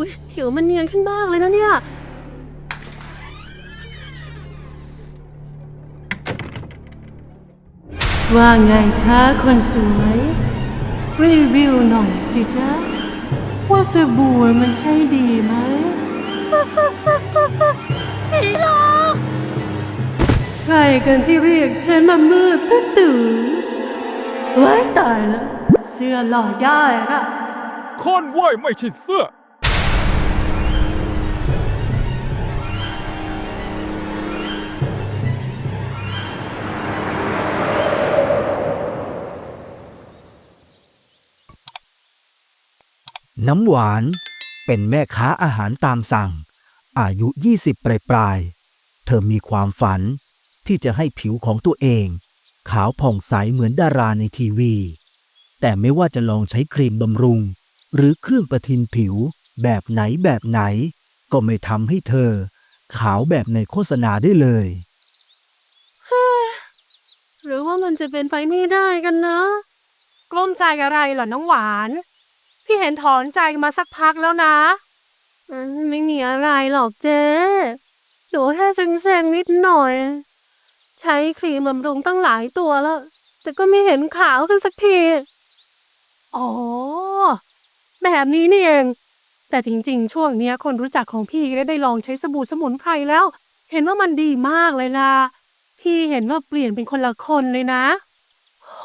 อุ้ยผิวมันเนียนขึ้นมากเลยนะเนี่ย ว่าไงคะคนสวย รีวิวหน่อยสิจ๊ะ ว่าสบู่มันใช้ดีไหมพี่หลอกใครกันที่เรียกฉันมามืดตื้อตื่นเฮ้ยตายแล้ว เสื้อหล่อได้ละคอนไหวไม่ใช่เสื้อ น้ำหวานเป็นแม่ค้าอาหารตามสั่ง อายุ 20 ปลายปลายๆเธอมีความฝันที่จะให้ผิวของตัวเอง ขาวผ่องใสเหมือนดาราในทีวี แต่ไม่ว่าจะลองใช้ครีมบำรุง หรือเครื่องประทินผิวแบบไหนแบบไหน ก็ไม่ทำให้เธอ ขาวแบบในโฆษณาได้เลย หรือว่ามันจะเป็นไปไม่ได้กันนะ กลุ้มใจอะไรเหรอน้องหวาน พี่เห็นถอนใจมาสักพักแล้วนะ ไม่มีอะไรหรอกเจ๊หนูแค่เซ็งๆนิดหน่อย ใช้ครีมบำรุงตั้งหลายตัวแล้ว แต่ก็ไม่เห็นขาวขึ้นสักที อ๋อ แบบนี้นี่เอง แต่จริงๆ ช่วงเนี้ยคนรู้จักของพี่ก็ได้ลองใช้สบู่สมุนไพรแล้ว เห็นว่ามันดีมากเลยล่ะ พี่เห็นว่าเปลี่ยนเป็นคนละคนเลยนะโห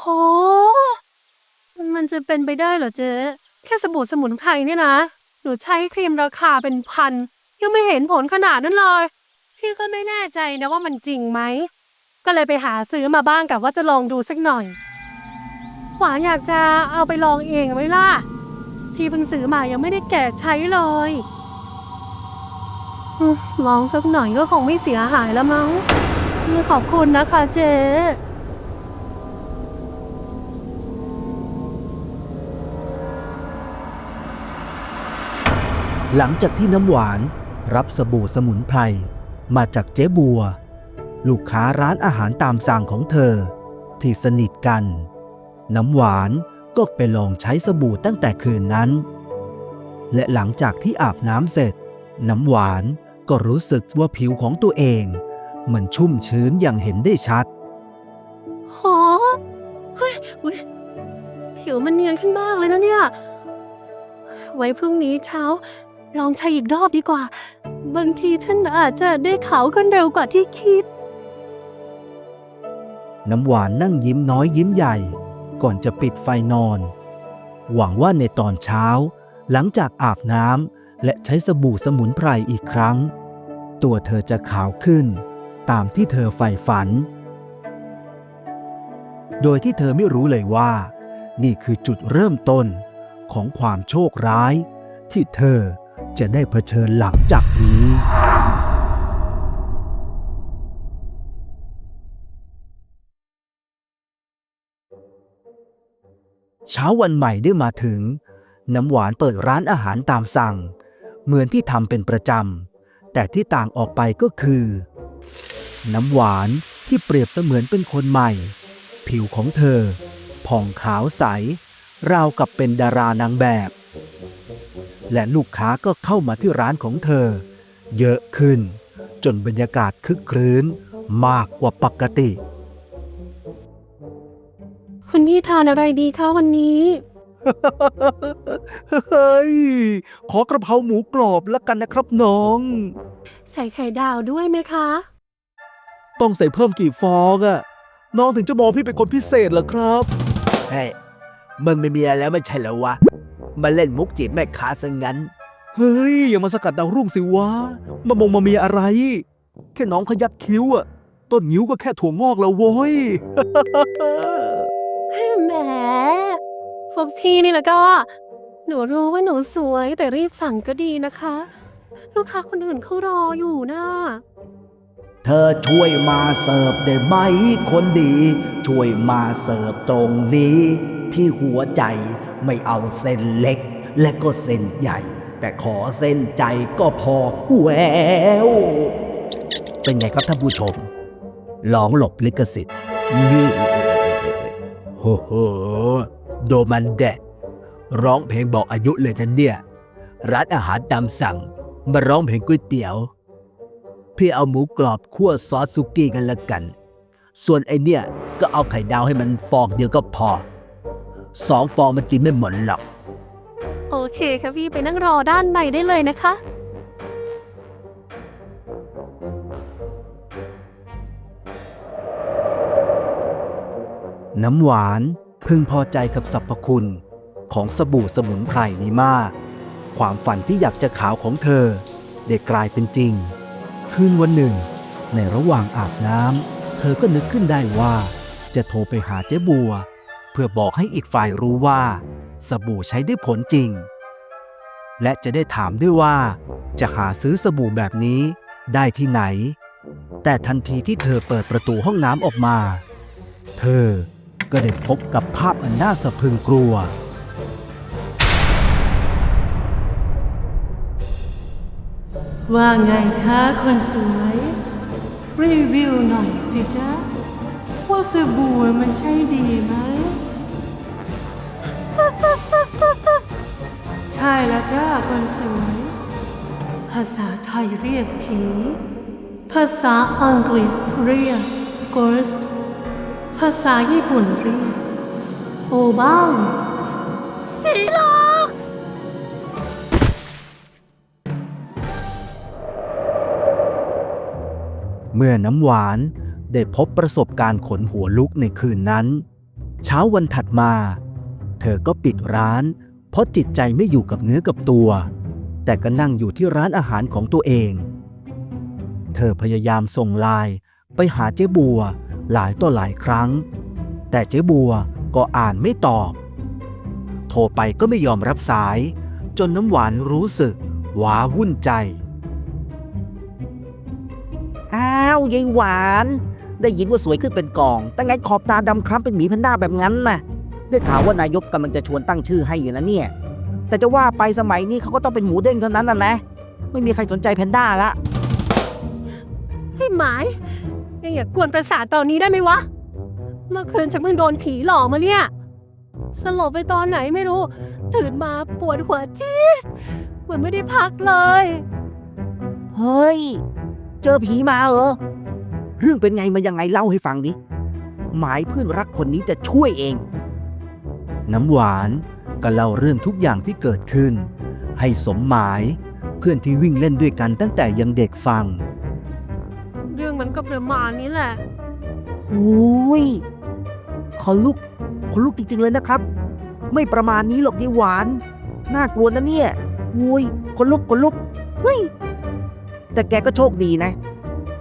มันจะเป็นไปได้เหรอเจ๊ แค่สบู่สมุนไพรเนี่ยนะ หนูใช้ครีมราคาเป็นพัน ยังไม่เห็นผลขนาดนั้นเลย พี่ก็ไม่แน่ใจนะว่ามันจริงไหม ก็เลยไปหาซื้อมาบ้างกับว่าจะลองดูสักหน่อย หวานอยากจะเอาไปลองเองไหมล่ะ พี่เพิ่งซื้อมายังไม่ได้แกะใช้เลยลองสักหน่อยก็คงไม่เสียหายแล้วมั้งขอบคุณนะคะเจ๊ หลังจากที่น้ำหวานรับสบู่สมุนไพรมาจากเจ๊บัว ลูกค้าร้านอาหารตามสั่งของเธอ ที่สนิทกัน น้ำหวานก็ไปลองใช้สบู่ตั้งแต่คืนนั้น และหลังจากที่อาบน้ำเสร็จ น้ำหวานก็รู้สึกว่าผิวของตัวเอง มันชุ่มชื้นอย่างเห็นได้ชัดโหเฮ้ยอุ๊ยผิวมันเนียนขึ้นมากเลยนะเนี่ย ไว้พรุ่งนี้เช้า ลองใช้อีกรอบดีกว่า บางทีฉันอาจจะได้ขาวกันเร็วกว่าที่คิด น้ำหวานนั่งยิ้มน้อยยิ้มใหญ่ ก่อนจะปิดไฟนอน หวังว่าในตอนเช้า หลังจากอาบน้ำและใช้สบู่สมุนไพรอีกครั้ง ตัวเธอจะขาวขึ้น ตามที่เธอใฝ่ฝัน โดยที่เธอไม่รู้เลยว่า นี่คือจุดเริ่มต้นของความโชคร้าย ที่เธอ จะได้เผชิญหลังจากนี้เช้าวันใหม่ได้มาถึง น้ำหวานเปิดร้านอาหารตามสั่ง เหมือนที่ทำเป็นประจำ แต่ที่ต่างออกไปก็คือ น้ำหวานที่เปรียบเสมือนเป็นคนใหม่ ผิวของเธอ ผ่องขาวใส ราวกับเป็นดารานางแบบ และลูกค้าก็เข้ามาที่ร้านของเธอ เยอะขึ้น จนบรรยากาศคึกครื้น มากกว่าปกติ คุณพี่ทานอะไรดีคะวันนี้ เฮ้ย ขอกระเพราหมูกรอบแล้วกันนะครับน้อง ใส่ไข่ดาวด้วยไหมคะ ต้องใส่เพิ่มกี่ฟองอะน้องถึงจะมองพี่เป็นคนพิเศษเหรอครับ เฮ้ยมึงไม่มีอะไรแล้วไม่ใช่เหรอวะ มาเล่นมุกจีบแม่ค้าซะงั้น เฮ้ย อย่ามาสกัดดาวรุ่งสิวะ มามงมามีอะไร แค่น้องขยักคิ้วอะต้นนิ้วก็แค่ถั่วงอกแล้วโว้ย แหมพวกพี่นี่แล้วก็ หนูรู้ว่าหนูสวยแต่รีบสั่งก็ดีนะคะ ลูกค้าคนอื่นเขารออยู่นะ เธอช่วยมาเสิร์ฟได้ไหมคนดี ช่วยมาเสิร์ฟตรงนี้ ที่หัวใจ ไม่เอาเส้นเล็ก และก็เส้นใหญ่ แต่ขอเส้นใจก็พอแววเป็นไงครับท่านผู้ชมลองหลบลิขสิทธิ์งื้อโอ้โห โดมันแดะร้องเพลงบอกอายุเลยนะเนี่ย ร้านอาหารตามสั่ง มาร้องเพลงก๋วยเตี๋ยว พี่เอาหมูกรอบคั่วซอสซุกี้กันละกัน ส่วนไอเนี่ยก็เอาไข่ดาวให้มันฟองเดียวก็พอ สองฟองมันกินไม่หมดหรอก โอเคค่ะพี่ไปนั่งรอด้านในได้เลยนะคะ น้ำหวานพึงพอใจกับสรรพคุณ ของสบู่สมุนไพรนี้มาก ความฝันที่อยากจะขาวของเธอ ได้กลายเป็นจริง คืนวันหนึ่ง ในระหว่างอาบน้ำเธอก็นึกขึ้นได้ว่า จะโทรไปหาเจ๊บัว เพื่อบอกให้อีกฝ่ายรู้ว่า สบู่ใช้ได้ผลจริง และจะได้ถามด้วยว่า จะหาซื้อสบู่แบบนี้ได้ที่ไหน แต่ทันทีที่เธอเปิดประตูห้องน้ำออกมา เธอก็ได้พบกับภาพอันน่าสะพรึงกลัว ว่าไงคะคนสวย รีวิวหน่อยสิจ๊ะว่าสบู่มันใช่ดีไหม ใช่แล้วจ้าคนสวย ภาษาไทยเรียกผี ภาษาอังกฤษเรียก ghost ภาษาญี่ปุ่นเรียก โอบ้างเมื่อน้ำหวานได้พบประสบการณ์ขนหัวลุกในคืนนั้น เช้าวันถัดมา เธอก็ปิดร้าน เพราะจิตใจไม่อยู่กับเนื้อกับตัว แต่ก็นั่งอยู่ที่ร้านอาหารของตัวเอง เธอพยายามส่งไลน์ไปหาเจ๊บัวหลายต่อหลายครั้ง แต่เจ๊บัวก็อ่านไม่ตอบ โทรไปก็ไม่ยอมรับสาย จนน้ำหวานรู้สึกว้าวุ่นใจ อ้าวยายหวาน ได้ยินว่าสวยขึ้นเป็นกอง แต่ไงขอบตาดำคล้ำเป็นหมีแพนด้าแบบนั้นน่ะ ได้ข่าวว่านายกกำลังจะชวนตั้งชื่อให้อยู่นะเนี่ย แต่จะว่าไปสมัยนี้เขาก็ต้องเป็นหมูเด้งเท่านั้นน่ะนะ ไม่มีใครสนใจแพนด้าละให้หมายยังอย่ากวนประสาทตอนนี้ได้ไหมวะ เมื่อคืนฉันเพิ่งโดนผีหลอกมาเนี่ย สลบไปตอนไหนไม่รู้ ตื่นมาปวดหัวจี๊ดเหมือนไม่ได้พักเลย เฮ้ย เจอผีมาเหรอ เรื่องเป็นไงมายังไงเล่าให้ฟังดิ หมายเพื่อนรักคนนี้จะช่วยเอง น้ำหวาน ก็เล่าเรื่องทุกอย่างที่เกิดขึ้น ให้สมหมายเพื่อนที่วิ่งเล่นด้วยกันตั้งแต่ยังเด็กฟัง เรื่องมันก็ประมาณนี้แหละหูยขนลุกขนลุกจริงๆเลยนะครับ ไม่ประมาณนี้หรอกยายหวาน น่ากลัวนะเนี่ยหุยขนลุกขนลุกเฮ้ยแต่แกก็โชคดีนะ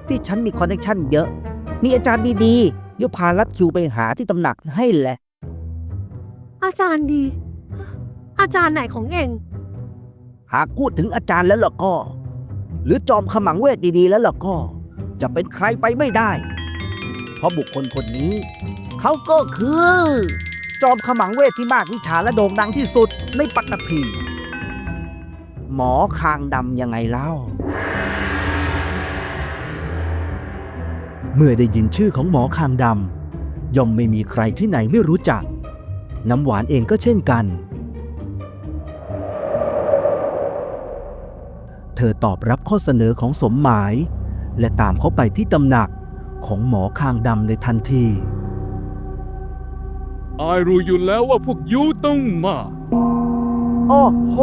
ที่ฉันมีคอนเนคชั่นเยอะ มีอาจารย์ดีๆเดี๋ยวพาลัดคิวไปหาที่ตำหนักให้แหละ อาจารย์ดี อาจารย์ไหนของเอง หากพูดถึงอาจารย์แล้วล่ะก็ หรือจอมขมังเวทดีๆแล้วล่ะก็ จะเป็นใครไปไม่ได้ เพราะบุคคลคนนี้ เขาก็คือ จอมขมังเวทที่มากวิชาและโด่งดังที่สุดในปัตตภีหมอคางดำยังไงเล่า เมื่อได้ยินชื่อของหมอคางดำย่อมไม่มีใครที่ไหนไม่รู้จัก น้ำหวานเองก็เช่นกัน เธอตอบรับข้อเสนอของสมหมาย และตามเขาไปที่ตำหนักของหมอคางดำในทันทีอายรู้อยู่แล้วว่าพวกยูต้องมา โอ้โห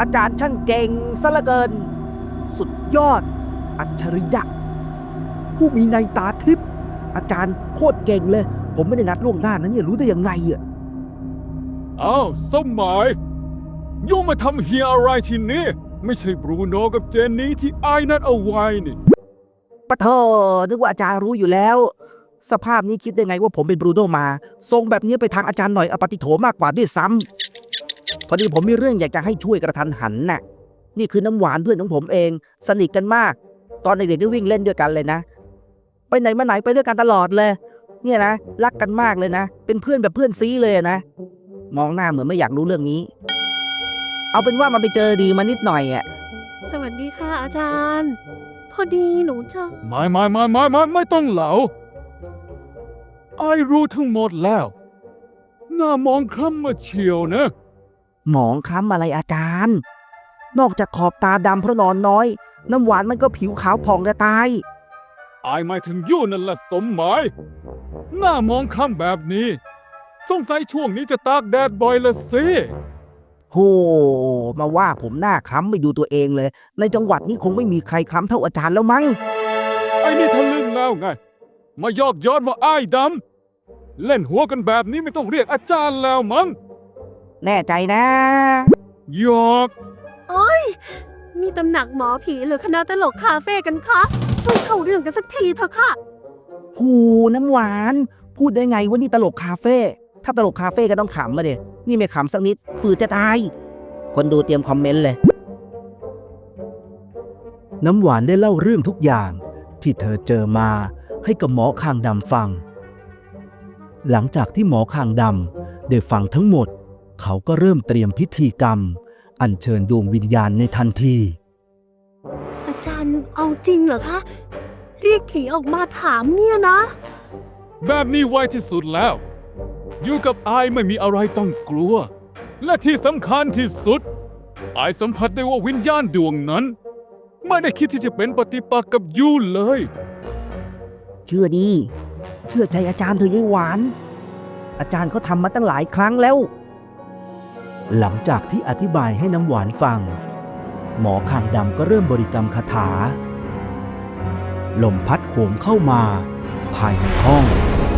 อาจารย์ช่างเก่งซะเหลือเกิน สุดยอด อัจฉริยะ ผู้มีในตาทิพย์อาจารย์โคตรเก่งเลย ผมไม่ได้นัดล่วงหน้านะเนี่ยรู้ได้ยังไงอะอ้าวสมหมายยูมาทำเฮียอะไรที่นี่ไม่ใช่บรูโนกับเจนนี่ที่อายนัดเอาไว้นี่ปะเธอนึกว่าอาจารย์รู้อยู่แล้ว สภาพนี้คิดได้ไงว่าผมเป็นบรูโนมา ทรงแบบนี้ไปทางอาจารย์หน่อยอปฏิโถมากกว่าด้วยซ้ำพอดีผมมีเรื่องอยากจะให้ช่วยกระทันหันน่ะ นี่คือน้ำหวานเพื่อนของผมเอง สนิทกันมาก ตอนเด็กๆได้วิ่งเล่นด้วยกันเลยนะ ไปไหนมาไหนไปด้วยกันตลอดเลย เนี่ยนะรักกันมากเลยนะ เป็นเพื่อนแบบเพื่อนซีเลยนะ มองหน้าเหมือนไม่อยากรู้เรื่องนี้ เอาเป็นว่ามันไปเจอดีมานิดหน่อยอะสวัสดีค่ะอาจารย์ พอดีหนูจะไม่ไม่ไม่ไม่ไม่ไม่ต้องเหลาอายรู้ทั้งหมดแล้ว หน้ามองคล้ำมาเฉียวนะ หมองคล้ำอะไรอาจารย์ นอกจากขอบตาดำเพราะนอนน้อย น้ำหวานมันก็ผิวขาวผ่องจะตายอายหมายถึงยู่นั่นแหละสมหมาย หน้ามองคล้ำแบบนี้ สงสัยช่วงนี้จะตากแดดบ่อยละสิโหมาว่าผมหน้าคล้ำไม่ดูตัวเองเลย ในจังหวัดนี้คงไม่มีใครคล้ำเท่าอาจารย์แล้วมั้ง ไอ้นี่ทะลึ่งแล้วไง มายอกย้อนว่าอ้ายดำเล่นหัวกันแบบนี้ไม่ต้องเรียกอาจารย์แล้วมั้งแน่ใจนะหยอกโอ้ยนี่ตำหนักหมอผีหรือคณะตลกคาเฟ่กันคะ ช่วยเข้าเรื่องกันสักทีเถอะค่ะ หูน้ำหวาน พูดได้ไงว่านี่ตลกคาเฟ่ ถ้าตลกคาเฟ่ก็ต้องขำมาเดนี่ไม่ขำสักนิด ฝืดจะตาย คนดูเตรียมคอมเมนต์เลย น้ำหวานได้เล่าเรื่องทุกอย่าง ที่เธอเจอมาให้กับหมอคางดำฟัง หลังจากที่หมอคางดำได้ฟังทั้งหมด เขาก็เริ่มเตรียมพิธีกรรม อัญเชิญดวงวิญญาณในทันที อาจารย์เอาจริงเหรอคะ เรียกผีออกมาถามเนี่ยนะ แบบนี้ไวที่สุดแล้ว อยู่กับอายไม่มีอะไรต้องกลัว และที่สำคัญที่สุด อายสัมผัสได้ว่าวิญญาณดวงนั้น ไม่ได้คิดที่จะเป็นปฏิปักษ์กับยูเลย เชื่อดี เชื่อใจอาจารย์เถอะยายหวาน อาจารย์เขาทำมาตั้งหลายครั้งแล้ว หลังจากที่อธิบายให้น้ำหวานฟัง หมอคางดำก็เริ่มบริกรรมคาถา ลมพัดโหมเข้ามา ภายในห้อง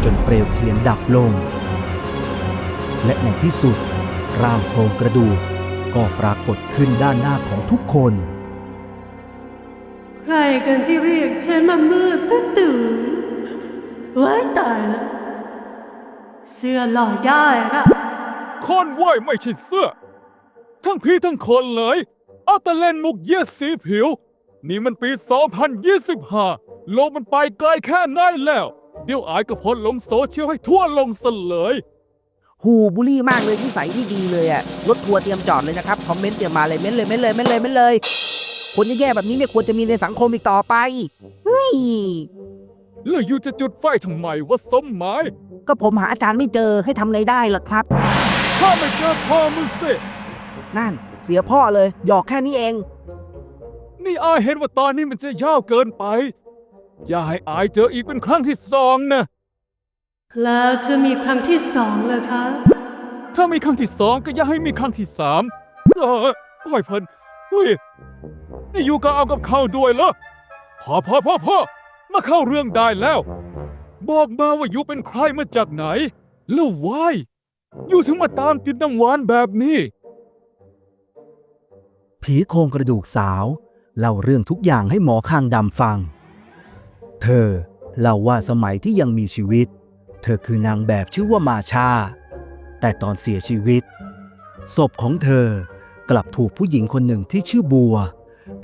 จนเปลวเทียนดับลง และในที่สุด ร่างโครงกระดูกก็ปรากฏขึ้นด้านหน้าของทุกคน ใครกันที่เรียกฉันมามืดตื่นตื่นไว้ยตายแล้ว เสื้อหล่อได้นะคนไหวไม่ใช่เสื้อ ทั้งพี่ทั้งคนเลยเอาแต่เล่นมุกเยียดสีผิว นี่มันปี 2025 โลกมันไปไกลแค่ไหนแล้ว เดี๋ยวอายก็โพสต์ลงโซเชียลให้ทั่วลงซะเลย หูบุลี่มากเลยที่ใส่ที่ดีเลยอะรถทัวร์เตรียมจอดเลยนะครับ คอมเมนต์เตรียมมาเลยเม้นเลยเม้นเลยเม้นเลยเม้นเลย คนแย่ๆแบบนี้ไม่ควรจะมีในสังคมอีกต่อไปเฮ้ยแล้วยูจะจุดไฟทำไมวะสมหมาย ก็ผมหาอาจารย์ไม่เจอให้ทำไงได้ล่ะครับ ถ้าไม่เจอพ่อมึงสิ นั่น เสียพ่อเลย หยอกแค่นี้เอง นี่อายเห็นว่าตอนนี้มันจะยาวเกินไป อย่าให้อายเจออีกเป็นครั้งที่สองนะ แล้วเธอมีครั้งที่สองเลยคะ ถ้ามีครั้งที่สองก็อย่าให้มีครั้งที่สามเออปล่อยเพิ่นเฮ้ยนี่อยู่ก็เอากับเขาด้วยเหรอพอพอพอพอมาเข้าเรื่องได้แล้ว บอกมาว่าอยู่เป็นใครมาจากไหน แล้ววายอยู่ถึงมาตามติดน้ำหวานแบบนี้ ผีโครงกระดูกสาว เล่าเรื่องทุกอย่างให้หมอข้างดำฟัง เธอเล่าว่าสมัยที่ยังมีชีวิต เธอคือนางแบบชื่อว่ามาชา แต่ตอนเสียชีวิต ศพของเธอกลับถูกผู้หญิงคนหนึ่งที่ชื่อบัว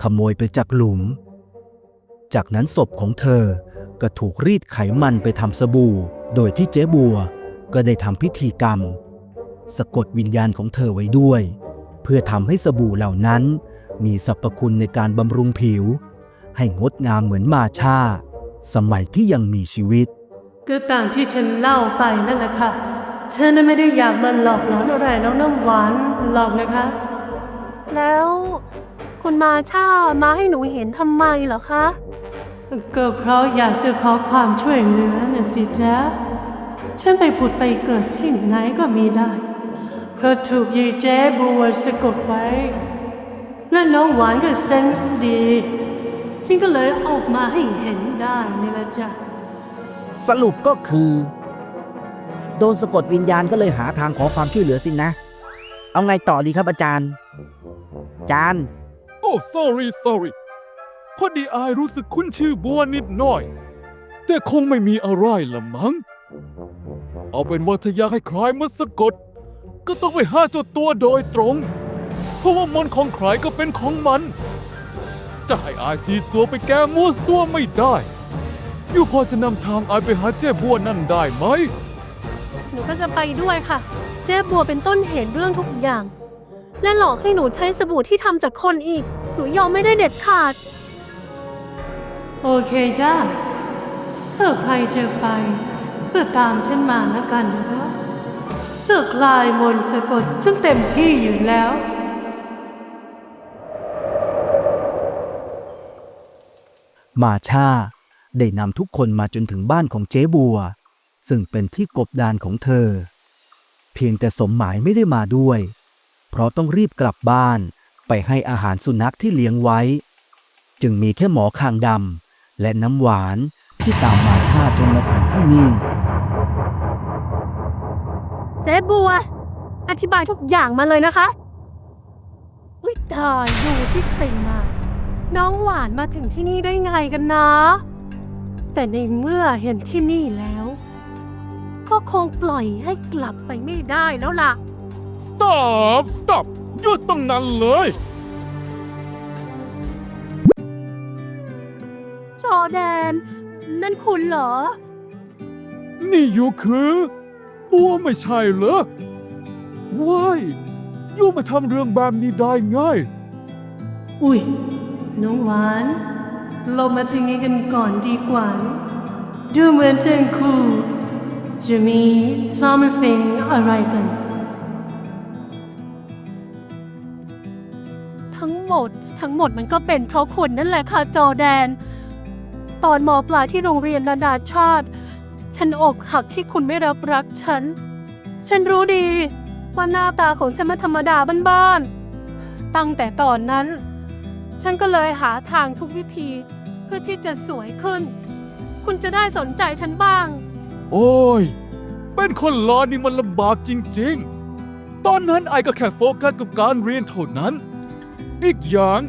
ขโมยไปจากหลุม จากนั้นศพของเธอก็ถูกรีดไขมันไปทำสบู่ โดยที่เจ๊บัวก็ได้ทำพิธีกรรม สะกดวิญญาณของเธอไว้ด้วย เพื่อทำให้สบู่เหล่านั้น มีสรรพคุณในการบำรุงผิว ให้งดงามเหมือนมาชา สมัยที่ยังมีชีวิต ก็ตามที่ฉันเล่าไปนั่นแหละค่ะ ฉันน่ะไม่ได้อยากมาหลอกหลอนอะไรน้องน้ำหวานหรอกนะคะ แล้ว คุณมาช่ามาให้หนูเห็นทำไมเหรอคะ ก็เพราะอยากจะขอความช่วยเหลือน่ะสิจ๊ะ ฉันไปผุดไปเกิดที่ไหนก็มีได้ เพราะถูกยายเจ๊บัวสะกดไว้ และน้องหวานก็เซนส์ดีฉันก็เลยออกมาให้เห็นได้นี่แหละจ้ะ สรุปก็คือ โดนสะกดวิญญาณก็เลยหาทางขอความช่วยเหลือสินนะ เอาไงต่อดีครับอาจารย์ อาจารย์ โอ้ sorry sorry พอดีอายรู้สึกคุ้นชื่อบัวนิดหน่อย แต่คงไม่มีอะไรละมั้ง เอาเป็นว่าถ้าอยากให้ใครมาสะกด ก็ต้องไปหาเจ้าตัวโดยตรง เพราะว่ามันของใครก็เป็นของมัน จะให้อายซีสัวไปแก้มั่วซั่วไม่ได้ อยู่พอจะนำทางอายไปหาเจ้บัวนั่นได้ไหม หนูก็จะไปด้วยค่ะ เจ๊บัวเป็นต้นเหตุเรื่องทุกอย่าง และหลอกให้หนูใช้สบู่ที่ทำจากคนอีก หนูยอมไม่ได้เด็ดขาด โอเคจ้าถ้าใครจะไปก็ตามฉันมาแล้วกันนะครับเพื่อคลายมนต์สะกดฉันเต็มที่อยู่แล้ว มาชาได้นำทุกคนมาจนถึงบ้านของเจ๊บัว ซึ่งเป็นที่กบดานของเธอ เพียงแต่สมหมายไม่ได้มาด้วย เพราะต้องรีบกลับบ้านไปให้อาหารสุนัขที่เลี้ยงไว้ จึงมีแค่หมอคางดำและน้ำหวานที่ตามมาชาจนมาถึงที่นี่ เจ๊บัว อธิบายทุกอย่างมาเลยนะคะ อุ้ยตายดูสิใครมา น้องหวานมาถึงที่นี่ได้ไงกันนะ แต่ในเมื่อเห็นที่นี่แล้ว ก็คงปล่อยให้กลับไปไม่ได้แล้วล่ะ stop stop หยุดตรงนั้นเลย จอแดน นั่นคุณเหรอ นี่ยูคือบัวไม่ใช่เหรอว้ายยูมาทำเรื่องแบบนี้ได้ไงอุ้ย น้องหวาน เรามาที่นี้กันก่อนดีกว่า ดูเหมือนทั้งคู่จะมี something อะไรกัน ทั้งหมด ทั้งหมดมันก็เป็นเพราะคุณนั่นแหละค่ะจอแดน ตอนมอปลายที่โรงเรียนนานาชาติ ฉันอกหักที่คุณไม่รับรักฉัน ฉันรู้ดีว่าหน้าตาของฉันมันธรรมดาบ้านๆตั้งแต่ตอนนั้น ฉันก็เลยหาทางทุกวิธีเพื่อที่จะสวยขึ้น คุณจะได้สนใจฉันบ้าง โอ้ย เป็นคนล้อนี่มันลำบากจริงๆ ตอนนั้นไอ้ก็แค่โฟกัสกับการเรียนเท่านั้น อีกอย่าง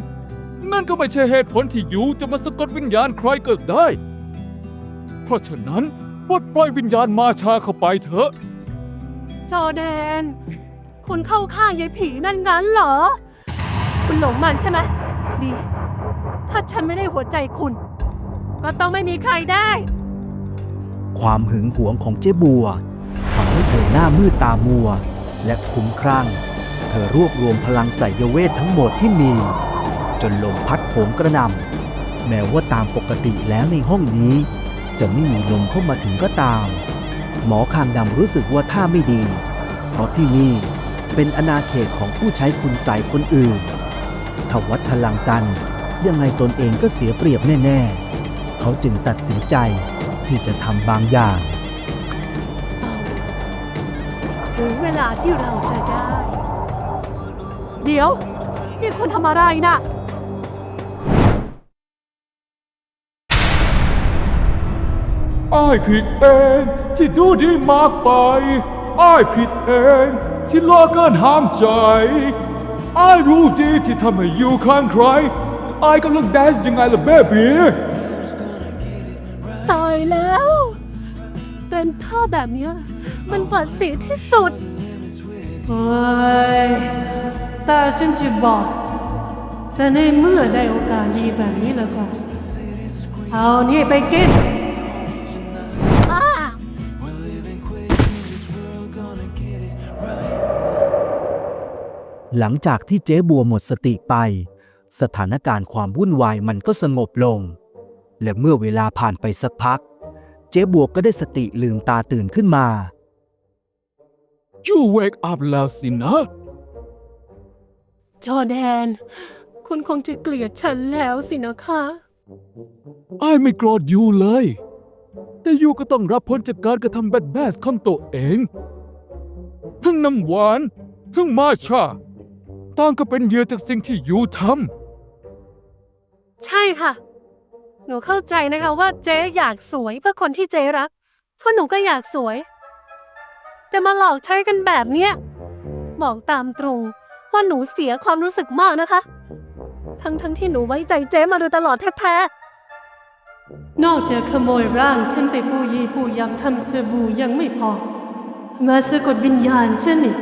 นั่นก็ไม่ใช่เหตุผลที่ยูจะมาสะกดวิญญาณใครก็ได้ เพราะฉะนั้นปลดปล่อยวิญญาณมาชาเข้าไปเถอะ จอแดน คุณเข้าข้างยายผีนั่นงั้นเหรอ คุณหลงมันใช่ไหม ดี ถ้าฉันไม่ได้หัวใจคุณ ก็ต้องไม่มีใครได้ ความหึงหวงของเจ๊บัวทำให้เธอหน้ามืดตามัว และคุ้มครั่ง เธอรวบรวมพลังไสยเวททั้งหมดที่มี จนลมพัดโหมกระนำแม้ว่าตามปกติแล้วในห้องนี้ จะไม่มีลมเข้ามาถึงก็ตาม หมอคางดำรู้สึกว่าท่าไม่ดี เพราะที่นี่เป็นอาณาเขตของผู้ใช้คุณใสยคนอื่นาวัดพลังกัน ยังไงตนเองก็เสียเปรียบแน่ ๆ เขาจึงตัดสินใจที่จะทำบางอย่างถึงเวลาที่เราจะได้ เดี๋ยว นี่คุณทำอะไรนะอ้ายผิดเองที่ดูดีมากไปอ้ายผิดเองที่ล้อเกินห้ามใจ อ้ายรู้ดีที่ทำให้อยู่ข้างใครอ้ายกำลังแดนซ์ยังไงล่ะเบบีตายแล้วเต้นท่าแบบเนี้ยมันบาดเสียที่สุดเฮ้ยตาฉันจะบอก แต่ในเมื่อได้โอกาสดีแบบนี้แล้วก็ เอานี่ไปกิน หลังจากที่เจ๊บัวหมดสติไป สถานการณ์ความวุ่นวายมันก็สงบลง และเมื่อเวลาผ่านไปสักพัก เจ๊บัวก็ได้สติลืมตาตื่นขึ้นมา You wake up แล้วสินะ จอแดน คุณคงจะเกลียดฉันแล้วสินะคะอ้ายไม่โกรธยูเลย แต่ยูก็ต้องรับผลจากการกระทำแบดแบสของตัวเอง ทั้งน้ำหวาน ทั้งมาชา ต่างก็เป็นเหยื่อจากสิ่งที่ยูทใช่ค่ะ หนูเข้าใจนะคะว่าเจ๊อยากสวยเพื่อคนที่เจ๊รัก เพราะหนูก็อยากสวย แต่มาหลอกใช้กันแบบเนี้ยบอกตามตรงว่าหนูเสียความรู้สึกมากนะคะ ทั้งทั้งๆที่หนูไว้ใจเจ๊มาโดยตลอดแท้ๆนอกจากขโมยร่างฉันไปปูยีปูยำทำเสบู่ยังไม่พอ มาสะกดวิญญาณฉันนี่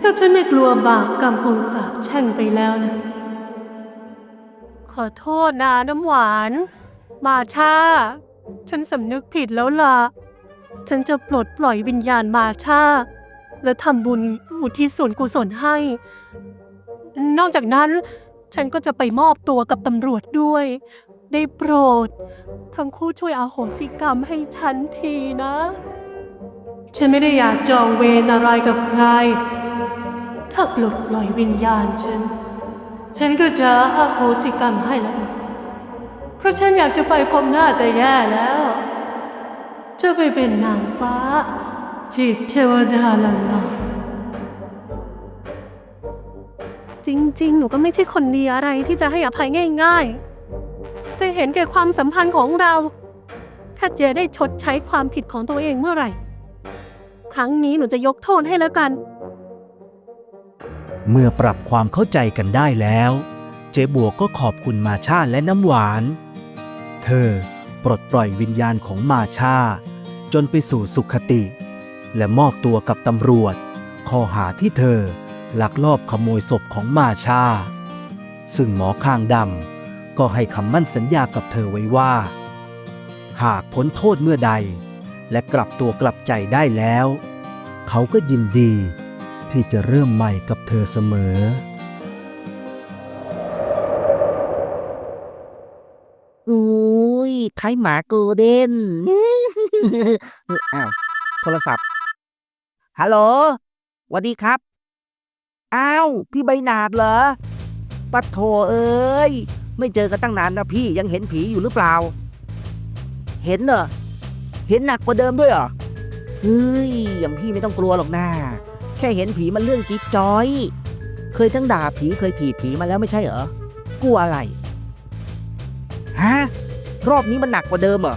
ถ้าฉันไม่กลัวบาปกรรมคงสาบแช่งไปแล้วนะ ขอโทษนะน้ำหวาน มาชาฉันสำนึกผิดแล้วล่ะ ฉันจะปลดปล่อยวิญญาณมาชาและทำบุญอุทิศส่วนกุศลให้ นอกจากนั้น ฉันก็จะไปมอบตัวกับตำรวจด้วย ได้โปรด ทั้งคู่ช่วยอาโหสิกรรมให้ฉันทีนะ ฉันไม่ได้อยากจองเวรอะไรกับใคร ถ้าปลดปล่อยวิญญาณฉัน ฉันก็จะอโหสิกรรมให้แล้วกัน เพราะฉันอยากจะไปพบหน้าจะแย่แล้ว จะไปเป็นนางฟ้า จีบเทวดาล้วนะจริง ๆ หนูก็ไม่ใช่คนดีอะไรที่จะให้อภัยง่าย ๆ แต่เห็นแก่ความสัมพันธ์ของเรา ถ้าเจได้ชดใช้ความผิดของตัวเองเมื่อไหร่ ครั้งนี้หนูจะยกโทษให้แล้วกัน เมื่อปรับความเข้าใจกันได้แล้ว เจ๊บัวก็ขอบคุณมาชาและน้ำหวาน เธอปลดปล่อยวิญญาณของมาชา จนไปสู่สุขติ และมอบตัวกับตำรวจ ข้อหาที่เธอลักลอบขโมยศพของมาชา ซึ่งหมอข้างดำก็ให้คำมั่นสัญญากับเธอไว้ว่า หากพ้นโทษเมื่อใด และกลับตัวกลับใจได้แล้ว เขาก็ยินดี ที่จะเริ่มใหม่กับเธอเสมอ อุ้ยไทยหมาโกลเด้น อ้าว โทรศัพท์ ฮัลโหลสวัสดีครับ อ้าว พี่ใบหนาดเหรอ ปัดโถเอ้ย ไม่เจอกันตั้งนานนะพี่ยังเห็นผีอยู่หรือเปล่า เห็นเหรอ เห็นหนักกว่าเดิมด้วยเหรอ เฮ้ยอย่างพี่ไม่ต้องกลัวหรอกนะ แค่เห็นผีมันเรื่องจิ๊บจอย เคยทั้งด่าผีเคยถีบผีมาแล้วไม่ใช่เหรอ กลัวอะไร ฮะ รอบนี้มันหนักกว่าเดิมเหรอ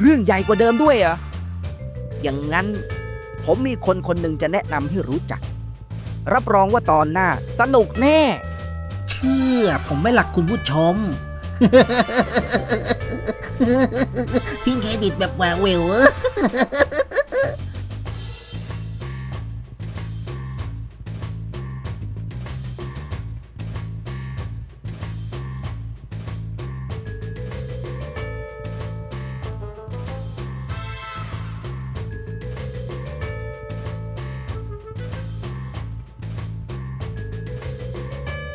เรื่องใหญ่กว่าเดิมด้วยเหรอ อย่างนั้นผมมีคนคนหนึ่งจะแนะนำให้รู้จัก รับรองว่าตอนหน้าสนุกแน่ เชื่อผมไม่หลักคุณผู้ชม ทิ้งเครดิตแบบแหววเวล